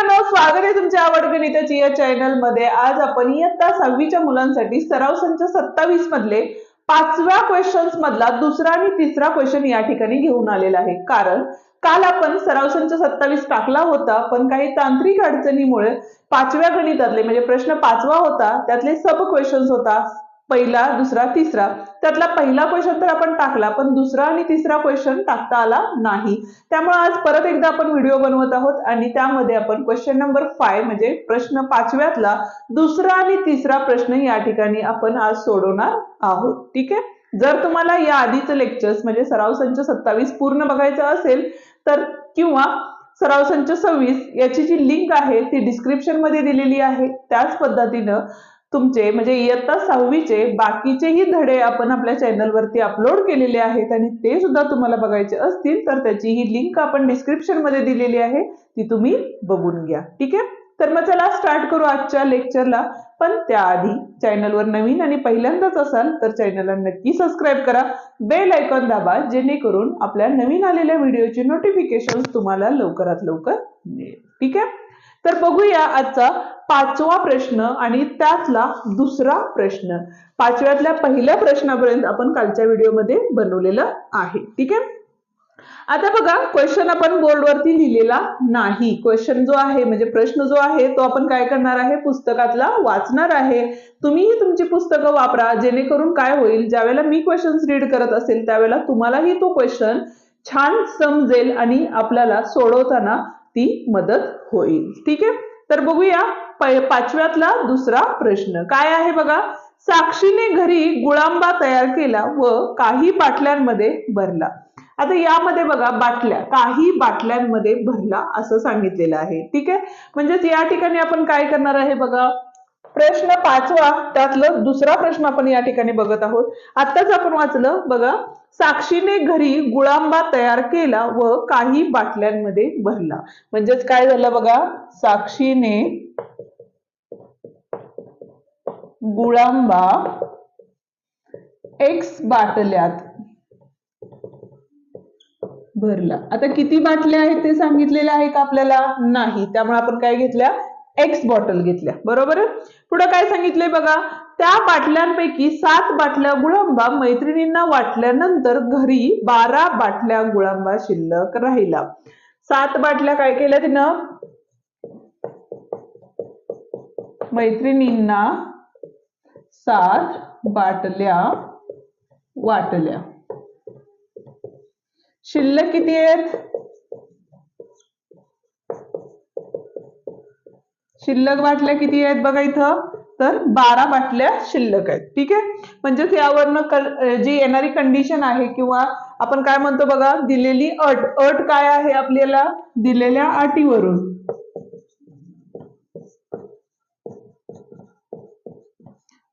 मित्रांनो स्वागत आहे तुमच्या आवड गणिताची या चॅनलमध्ये. आज आपण इयत्ता सहावीच्या मुलांसाठी सराव संच सत्तावीस मधले पाचव्या क्वेश्चन्स मधला दुसरा आणि तिसरा क्वेश्चन या ठिकाणी घेऊन आलेला आहे. कारण काल आपण सराव संच सत्तावीस टाकला होता पण काही तांत्रिक अडचणीमुळे पाचव्या गणितातले म्हणजे प्रश्न पाचवा होता त्यातले सब क्वेश्चन्स होता पहिला दुसरा तिसरा. त्यातला पहिला क्वेश्चन तर आपण टाकला पण दुसरा आणि तिसरा क्वेश्चन टाकता आला नाही. त्यामुळे आज परत एकदा आपण व्हिडिओ बनवत आहोत आणि त्यामध्ये आपण क्वेश्चन नंबर फाय म्हणजे प्रश्न पाचव्यातला दुसरा आणि तिसरा प्रश्न या ठिकाणी आपण आज सोडवणार आहोत. ठीक आहे? जर तुम्हाला या आधीचं लेक्चर्स म्हणजे सराव संच सत्तावीस पूर्ण बघायचं असेल तर किंवा सराव संच सव्वीस याची जी लिंक आहे ती डिस्क्रिप्शनमध्ये दिलेली आहे. त्याच पद्धतीनं तुमचे म्हणजे इयत्ता सहावीचे बाकीचेही धडे आपण आपल्या चॅनलवरती अपलोड केलेले आहेत आणि ते सुद्धा तुम्हाला बघायचे असतील तर त्याची ही लिंक आपण डिस्क्रिप्शनमध्ये दिलेली आहे ती तुम्ही बघून घ्या. ठीक आहे? तर मग चला स्टार्ट करू आजच्या लेक्चरला पण त्याआधी चॅनलवर नवीन आणि पहिल्यांदाच असाल तर चॅनलला नक्की सबस्क्राईब करा. बेल आयकॉन दाबा जेणेकरून आपल्या नवीन आलेल्या व्हिडिओचे नोटिफिकेशन तुम्हाला लवकरात लवकर मिळेल. ठीक आहे? तर बघूया आजचा पाचवा प्रश्न आणि त्यातला दुसरा प्रश्न. पाचव्यातल्या पहिल्या प्रश्नापर्यंत आपण कालच्या व्हिडिओमध्ये बनवलेलं आहे. ठीक आहे? आता बघा क्वेश्चन आपण बोर्डवरती लिहिलेला नाही. क्वेश्चन जो आहे म्हणजे प्रश्न जो आहे तो आपण काय करणार आहे? पुस्तकातला वाचणार आहे. तुम्हीही तुमची पुस्तकं वापरा जेणेकरून काय होईल ज्यावेळेला मी क्वेश्चन्स रीड करत असेल त्यावेळेला तुम्हालाही तो क्वेश्चन छान समजेल आणि आपल्याला सोडवताना ती मदत होईल. ठीक आहे? तर बघूया पाचव्यातला दुसरा प्रश्न. काय आहे बघा? साक्षीने घरी गुळांबा तयार केला व काही बाटल्यांमध्ये भरला. आता यामध्ये बघा बाटल्या. काही बाटल्यांमध्ये भरला असं सांगितलेलं आहे. ठीक आहे? म्हणजेच या ठिकाणी आपण काय करणार आहे बघा? प्रश्न पाचवा त्यातलं दुसरा प्रश्न आपण या ठिकाणी बघत आहोत. आताच आपण वाचलं बघा साक्षीने घरी गुळांबा तयार केला व काही बाटल्यांमध्ये भरला. म्हणजेच काय झालं बघा साक्षीने गुळांबा एक्स बाटल्यात भरला. आता किती बाटल्या आहेत ते सांगितलेलं आहे का आपल्याला? नाही. त्यामुळे आपण काय घेतल्या? एक्स बॉटल घेतल्या. बरोबर? आहे पुढे काय सांगितलंय बघा? त्या बाटल्यांपैकी सात बाटल्या गुळांबा मैत्रिणींना वाटल्यानंतर घरी बारा बाटल्या गुळांबा शिल्लक राहिला. सात बाटल्या काय केल्या तिनं? मैत्रिणींना सात बाटल्या वाटल्या. शिल्लक किती आहेत? शिल्लक बाटल्या किती आहेत बघा इथं? तर बारा बाटल्या शिल्लक आहेत. ठीक आहे? म्हणजेच यावरनं जी येणारी कंडिशन आहे किंवा आपण काय म्हणतो बघा? दिलेली अट. अट काय आहे आपल्याला? दिलेल्या अटीवरून.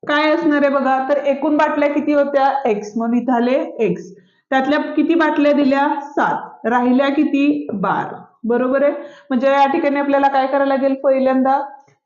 काय असणार आहे बघा? तर एकूण बाटल्या किती होत्या? एक्स म्हणून इथं आले एक्स त्यातल्या किती बाटल्या दिल्या? सात. राहिल्या किती? बारा. बरोबर आहे? म्हणजे या ठिकाणी आपल्याला काय करायला लागेल? पहिल्यांदा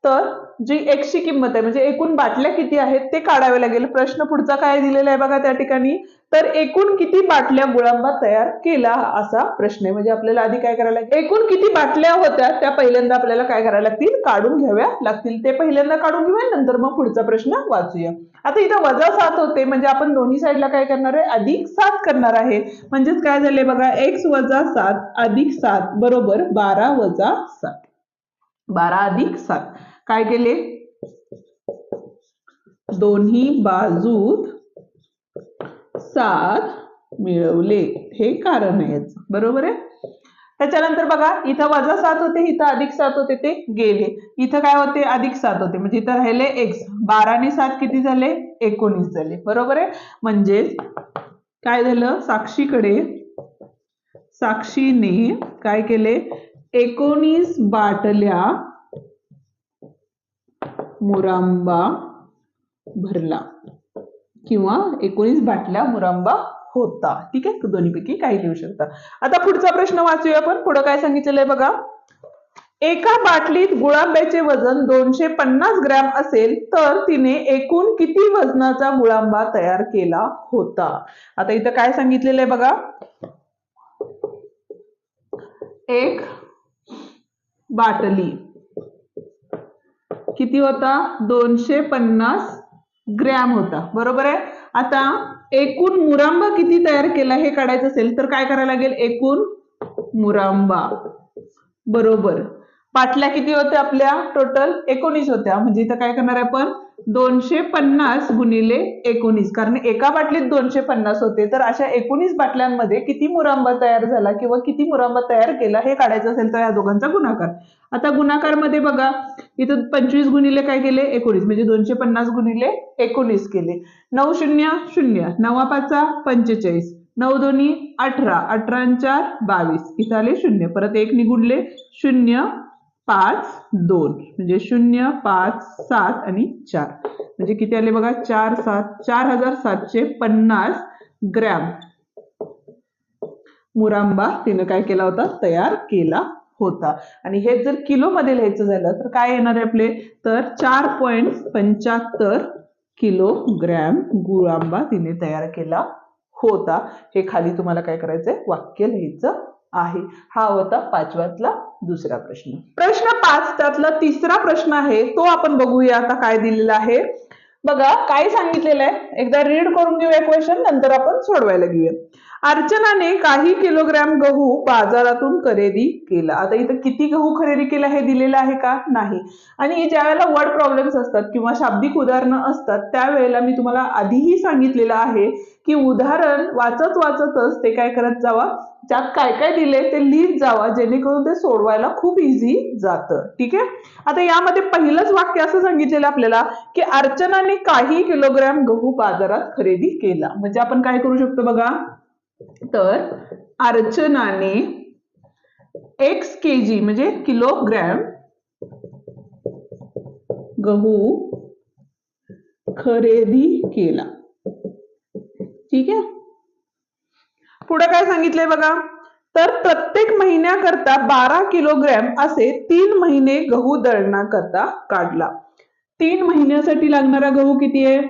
तर जी एक्सची किंमत आहे म्हणजे एकूण बाटल्या किती आहेत ते काढावे लागेल. प्रश्न पुढचा काय दिलेला आहे बघा त्या ठिकाणी. तर एकूण किती बाटल्या गुळांबा तयार केला असा प्रश्न आहे. म्हणजे आपल्याला आधी काय करायला लागेल? एकूण किती बाटल्या होत्या त्या पहिल्यांदा आपल्याला काय करायला लागतील? काढून घ्याव्या लागतील. ते पहिल्यांदा काढून घेऊया नंतर मग पुढचा प्रश्न वाचूया. आता इथं वजा सात होते म्हणजे आपण दोन्ही साईडला काय करणार आहे? अधिक सात करणार आहे. म्हणजेच काय झाले बघा एक्स वजा सात अधिक सात बरोबर बारा वजा सात. बारा अधिक सात. काय केले? दोन्ही बाजूत सात मिळवले. हे कारण आहे बरोबर आहे? त्याच्यानंतर बघा इथं वजा सात होते इथं अधिक सात होते ते गेले. इथं काय होते? अधिक सात होते. म्हणजे इथं राहिले एक्स बाराने सात किती झाले? एकोणीस झाले. बरोबर आहे? म्हणजे काय झालं? साक्षीकडे साक्षीने काय केले? एकोणीस बाटल्या मुरांबा भरला. किंवा एकोणीस बाटल्या मुरांबा होता. ठीक आहे? दोन्हीपैकी काही लिहू शकता. आता पुढचा प्रश्न वाचूया आपण. पुढे काय सांगितलेलं आहे बघा? एका बाटलीत गुळांब्याचे वजन दोनशे पन्नास ग्रॅम असेल तर तिने एकूण किती वजनाचा गुळांबा तयार केला होता? आता इथं काय सांगितलेलं आहे बघा? एक बाटली. किती होता? दोनशे पन्नास ग्रॅम होता. बरोबर आहे? आता एकूण मुरांबा किती तयार केला हे काढायचं असेल तर काय करायला लागेल? एकूण मुरांबा. बरोबर. पाटल्या किती होत्या आपल्या? टोटल एकोणीस होत्या. म्हणजे इथं काय करणार आहे आपण? दोनशे पन्नास गुणिले एकोणीस. कारण एका बाटलीत दोनशे पन्नास होते तर अशा एकोणीस बाटल्यांमध्ये किती मुरांबा तयार झाला किंवा किती मुरांबा तयार केला हे काढायचं असेल तर या दोघांचा गुणाकार. आता गुणाकारमध्ये बघा इथं पंचवीस गुणिले काय केले? एकोणीस. म्हणजे दोनशे पन्नास गुणिले एकोणीस केले. नऊ शून्य शून्य. नवा पाचा पंचेचाळीस. नऊ दोन्ही अठरा. अठरा चार बावीस. इथं आले शून्य. परत एक निघुडले शून्य पाच दोन. म्हणजे शून्य पाच सात आणि चार. म्हणजे किती आले बघा? चार सात. चार हजार सातशे पन्नास ग्रॅम. मुरांबा तिनं काय केला होता? तयार केला होता. आणि हे जर किलो मध्ये लिहायचं झालं तर काय येणार आहे आपले? तर चार पॉईंट पंच्याहत्तर किलोग्रॅम गुळांबा तिने तयार केला होता. हे खाली तुम्हाला काय करायचंय? वाक्य लिहायचं आहे. हा होता पाचव्यातला दुसरा प्रश्न. प्रश्न पाच त्यातला तिसरा प्रश्न आहे तो आपण बघूया आता काय दिलेला आहे. बघा काय सांगितलेलं आहे? एकदा रीड करून घेऊया क्वेश्चन नंतर आपण सोडवायला घेऊया. अर्चनाने काही किलोग्रॅम गहू बाजारातून खरेदी केला. आता इथं किती गहू खरेदी केला हे दिलेलं आहे का? नाही. आणि ज्या वेळेला वर्ड प्रॉब्लेम्स असतात किंवा शाब्दिक उदाहरणं असतात त्यावेळेला मी तुम्हाला आधीही सांगितलेलं आहे की उदाहरण वाचत वाचतच ते काय करत जावा त्यात काय काय दिले ते लिहित जावा जेणेकरून ते सोडवायला खूप इझी जातं. ठीक आहे? आता यामध्ये पहिलंच वाक्य असं सांगितलेलं आपल्याला की अर्चनाने काही किलोग्रॅम गहू बाजारात खरेदी केला. म्हणजे आपण काय करू शकतो बघा? तर अर्चनाने एक्स के जी म्हणजे किलोग्रॅम गहू खरेदी केला. ठीक आहे? पुढे काय सांगितलंय बघा? तर प्रत्येक महिन्याकरता बारा किलोग्रॅम असे तीन महिने गहू दळण्याकरता काढला. तीन महिन्यासाठी लागणारा गहू किती आहे?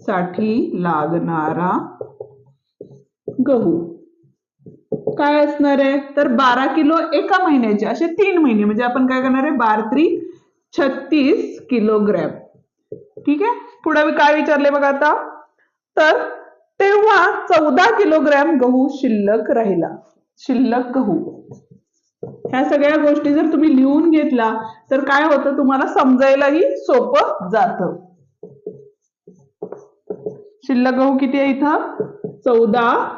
साठी लागणारा गहू. काय असणार आहे? तर बारा किलो एका महिन्याचे असे तीन महिने म्हणजे आपण काय करणार आहे? बारत्री छत्तीस किलोग्रॅम. ठीक आहे? पुढे मी काय विचारले बघा आता? तर तेव्हा चौदा किलोग्रॅम गहू शिल्लक राहिला. शिल्लक गहू. ह्या सगळ्या गोष्टी जर तुम्ही लिहून घेतला तर काय होतं तुम्हाला समजायलाही सोपं जातं. शिल्लक गहू किती आहे इथं? चौदा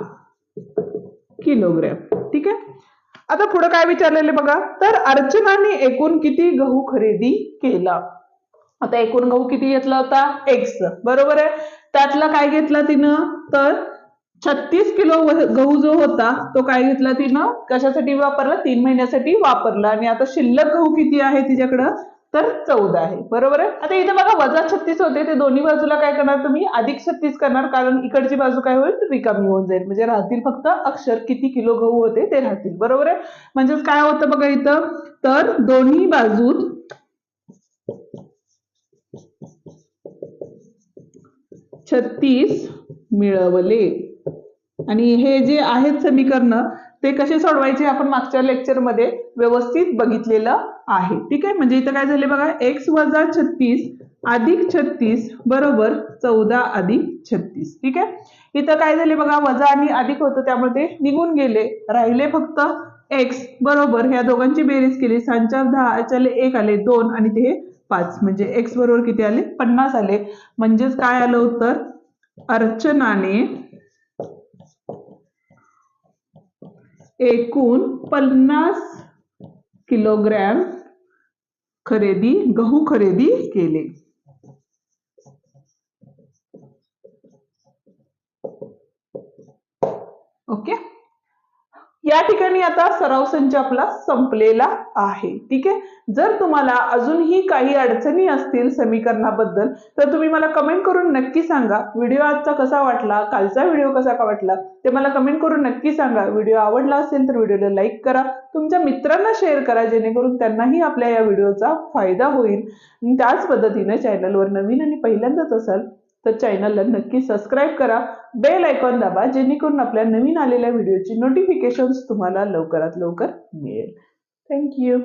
किलोग्रॅम. ठीक आहे? आता पुढे काय विचारलेले बघा? तर अर्चनाने एकूण किती गहू खरेदी केला? आता एकूण गहू किती घेतला होता? एक्स बरोबर आहे? त्यातला काय घेतला तिनं? तर छत्तीस किलो गहू जो होता तो काय घेतला तिनं? कशासाठी वापरला? तीन महिन्यासाठी वापरला. आणि आता शिल्लक गहू किती आहे तिच्याकडं? तर चौदा आहे. बरोबर आहे? आता इथे बघा वजा छत्तीस होते ते दोन्ही बाजूला काय करणार तुम्ही? अधिक छत्तीस करणार कारण इकडची बाजू काय होईल? रिकामी होऊन जाईल. म्हणजे राहतील फक्त अक्षर किती किलो गहू होते ते राहतील. बरोबर आहे? म्हणजेच काय होतं बघा इथं? तर दोन्ही बाजूत छत्तीस मिळवले. आणि हे जे आहेत समीकरण ते कसे सोडवायचे आपण मागच्या लेक्चरमध्ये व्यवस्थित बघितलेलं आहे. ठीक आहे? म्हणजे इथं काय झाले बघा एक्स वजा छत्तीस अधिक छत्तीस बरोबर चौदा अधिक छत्तीस. ठीक आहे? इथं काय झाले बघा वजा आणि अधिक होतं त्यामुळे ते निघून गेले. राहिले फक्त एक्स बरोबर. ह्या दोघांची बेरीज केली. सांच्या दहा याच्याले एक आले दोन आणि ते पाच म्हणजे एक्स बरोबर किती आले? पन्नास आले. म्हणजेच काय आलं उत्तर? अर्चनाने एकूण पन्नास किलोग्रॅम खरेदी गहू खरेदी केले. ओके? या ठिकाणी आता सराव संच आपला संपलेला आहे. ठीक आहे? जर तुम्हाला अजूनही काही अडचणी असतील समीकरणाबद्दल तर तुम्ही मला कमेंट करून नक्की सांगा. व्हिडिओ आजचा कसा वाटला? कालचा व्हिडिओ कसा का वाटला? ते मला कमेंट करून नक्की सांगा. व्हिडिओ आवडला असेल तर व्हिडिओला लाईक करा. तुमच्या मित्रांना शेअर करा जेणेकरून त्यांनाही आपल्या या व्हिडिओचा फायदा होईल. त्याच पद्धतीने चॅनलवर नवीन आणि पहिल्यांदाच असाल तर चॅनलला नक्की सबस्क्राईब करा. बेल आयकॉन दाबा जेणेकरून आपल्या नवीन आलेल्या व्हिडिओची नोटिफिकेशन्स तुम्हाला लवकरात लवकर मिळेल. थँक्यू